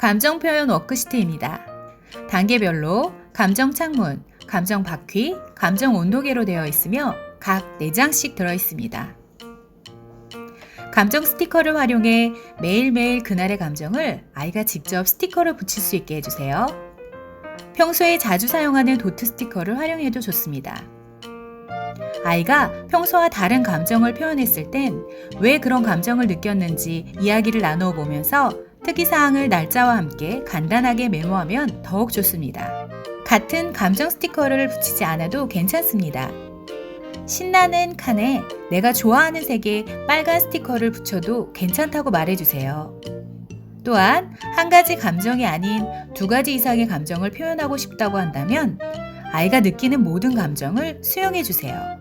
감정 표현 워크시트입니다. 단계별로 감정 창문, 감정 바퀴, 감정 온도계로 되어 있으며 각 4장씩 들어 있습니다. 감정 스티커를 활용해 매일매일 그날의 감정을 아이가 직접 스티커를 붙일 수 있게 해주세요. 평소에 자주 사용하는 도트 스티커를 활용해도 좋습니다. 아이가 평소와 다른 감정을 표현했을 땐 왜 그런 감정을 느꼈는지 이야기를 나누어 보면서 특이사항을 날짜와 함께 간단하게 메모하면 더욱 좋습니다. 같은 감정 스티커를 붙이지 않아도 괜찮습니다. 신나는 칸에 내가 좋아하는 색의 빨간 스티커를 붙여도 괜찮다고 말해주세요. 또한 한 가지 감정이 아닌 두 가지 이상의 감정을 표현하고 싶다고 한다면 아이가 느끼는 모든 감정을 수용해주세요.